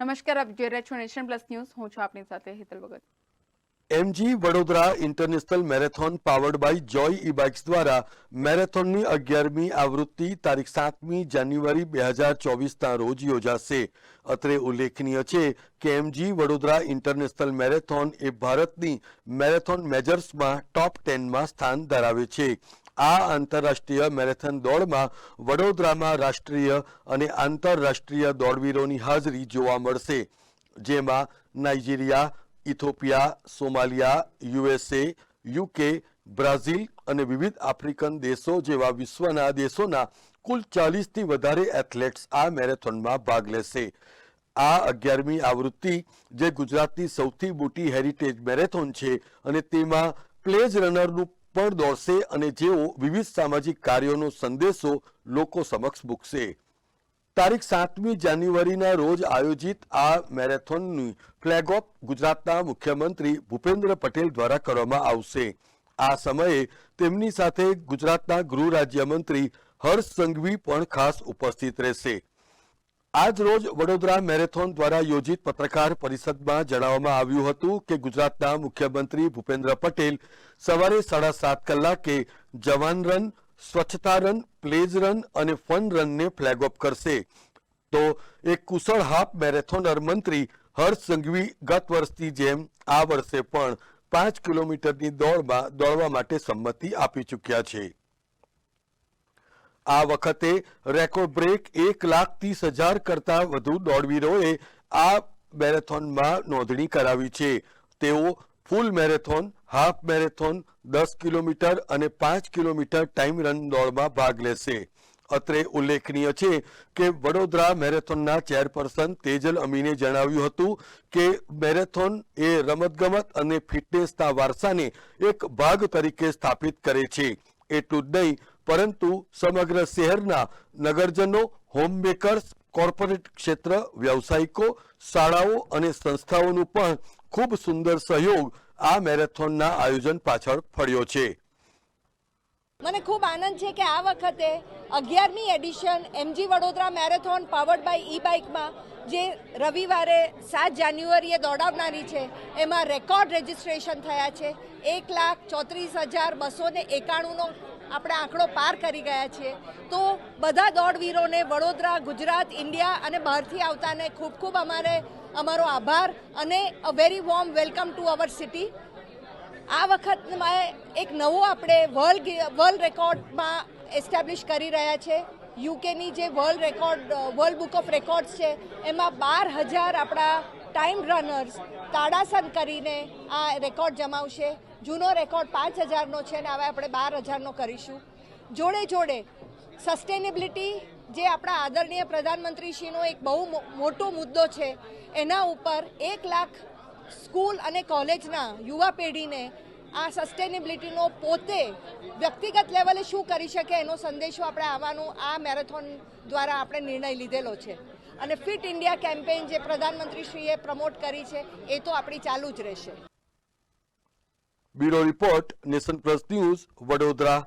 નમસ્કાર, આપ જોઈ રહ્યા છો નેશન પ્લસ ન્યૂઝ. હું છું આપની સાથે Hetal Bhagat. MG Vadodara international marathon powered by Joy E bikes દ્વારા મેરેથોનની અગિયારમી આવૃત્તિ તારીખ સાતમી જાન્યુઆરી બે હજાર ચોવીસના રોજ યોજાશે. અત્રે ઉલ્લેખનીય છે કે એમજી વડોદરા ઇન્ટરનેશનલ મેરેથોન એ ભારતની મેરેથોન મેજર્સમાં ટોપ ટેનમાં સ્થાન ધરાવે છે. આ આંતરરાષ્ટ્રીય મેરેથોન દોડમાં વડોદરામાં રાષ્ટ્રીય અને આંતરરાષ્ટ્રીય દોડવીરોની હાજરી જોવા મળશે, જેમાં Nigeria, Ethiopia, Somalia, USA, UK, Brazil અને વિવિધ આફ્રિકન દેશો જેવા વિશ્વના દેશોના કુલ ચાલીસથી વધારે એથ્લેટ્સ આ મેરેથોનમાં ભાગ લેશે. આ અગિયારમી આવૃત્તિ, જે ગુજરાતની સૌથી મોટી હેરિટેજ મેરેથોન છે અને તેમાં પ્લેજ રનરનું પણ દોડશે અને જેઓ વિવિધ સામાજિક કાર્યોનો સંદેશો લોકો સમક્ષ મૂકશે. તારીખ સાતમી જાન્યુઆરીના રોજ આયોજિત આ મેરેથોનની ફ્લેગ ઓફ ગુજરાતના મુખ્યમંત્રી ભૂપેન્દ્ર પટેલ દ્વારા કરવામાં આવશે. આ સમયે તેમની સાથે ગુજરાતના ગૃહ રાજ્યમંત્રી હર્ષ સંઘવી પણ ખાસ ઉપસ્થિત રહેશે. આજ રોજ વડોદરા મેરેથોન દ્વારા યોજિત પત્રકાર પરિષદમાં જણાવવામાં આવ્યું હતું કે ગુજરાતના મુખ્યમંત્રી ભૂપેન્દ્ર પટેલ સવારે સાડા સાત કલાકે જવાન રન, સ્વચ્છતા રન, પ્લેઝ રન અને ફન રનને ફ્લેગ ઓફ કરશે. તો એક કુશળ હાફ મેરેથોનર મંત્રી હર્ષ સંઘવી ગત વર્ષની જેમ આ વર્ષે પણ પાંચ કિલોમીટરની દોડમાં દોડવા માટે સંમતિ આપી ચૂક્યા છે. આ વખતે રેકોર્ડ બ્રેક એક લાખ ત્રીસ હજાર કરતા વધુ દોડવીરોએ આ મેરેથોનમાં નોંધણી કરાવી છે. તેઓ ફૂલ મેરેથોન, હાફ મેરેથોન, દસ કિલોમીટર અને પાંચ કિલોમીટર ટાઈમ રન દોડમાં ભાગ લેશે. અત્રે ઉલ્લેખનીય છે કે વડોદરા મેરેથોનના ચેરપર્સન તેજલ અમીને જણાવ્યું હતું કે મેરેથોન એ રમતગમત અને ફિટનેસના વારસાને એક ભાગ તરીકે સ્થાપિત કરે છે. એટલું જ નહીં પરંતુ સમગ્ર શહેરના નગરજનો, હોમમેકર્સ, કોર્પોરેટ ક્ષેત્ર, વ્યવસાયિકો, શાળાઓ અને સંસ્થાઓનું પણ ખૂબ સુંદર સહયોગ આ મેરેથોનના આયોજન પાછળ ફળ્યો છે. મને ખૂબ આનંદ છે કે આ વખતે અગિયારમી edition MG Vadodara marathon powered by ઈ બાઇકમાં જે રવિવારે સાત જાન્યુઆરીએ દોડાવનારી છે, એમાં રેકોર્ડ રજિસ્ટ્રેશન થયા છે. એક લાખ ચોત્રીસ હજાર બસો ને એકાણુંનો આપણે આંકડો પાર કરી ગયા છીએ. તો બધા દોડવીરોને વડોદરા, ગુજરાત, ઇન્ડિયા અને બહારથી આવતાને ખૂબ ખૂબ અમારે અમારો આભાર અને a very warm welcome to our city આ વખતમાં એક નવો આપણે વર્લ્ડ વર્લ્ડ રેકોર્ડમાં એસ્ટાબ્લિશ કરી રહ્યા છે. યુકેની જે world record world book of records છે, એમાં બાર હજાર આપણા ટાઈમ રનર્સ તાડાસન કરીને આ રેકોર્ડ જમાવશે. જૂનો રેકોર્ડ પાંચ હજારનો છે ને હવે આપણે બાર હજારનો કરીશું. જોડે જોડે સસ્ટેનેબિલિટી જે આપણા આદરણીય પ્રધાનમંત્રીશ્રીનો એક બહુ મોટો મુદ્દો છે, એના ઉપર એક લાખ સ્કૂલ અને કોલેજના યુવા પેઢીને આ સસ્ટેનેબિલિટીનો પોતે વ્યક્તિગત લેવલે શું કરી શકે એનો સંદેશો આપણે આવવાનું આ મેરેથોન દ્વારા આપણે નિર્ણય લીધેલો છે. અને ફિટ ઇન્ડિયા કેમ્પેઇન જે પ્રધાનમંત્રીશ્રીએ પ્રમોટ કરી છે, એ તો આપણી ચાલુ જ રહેશે. Bureau report, nation plus news, Vadodara.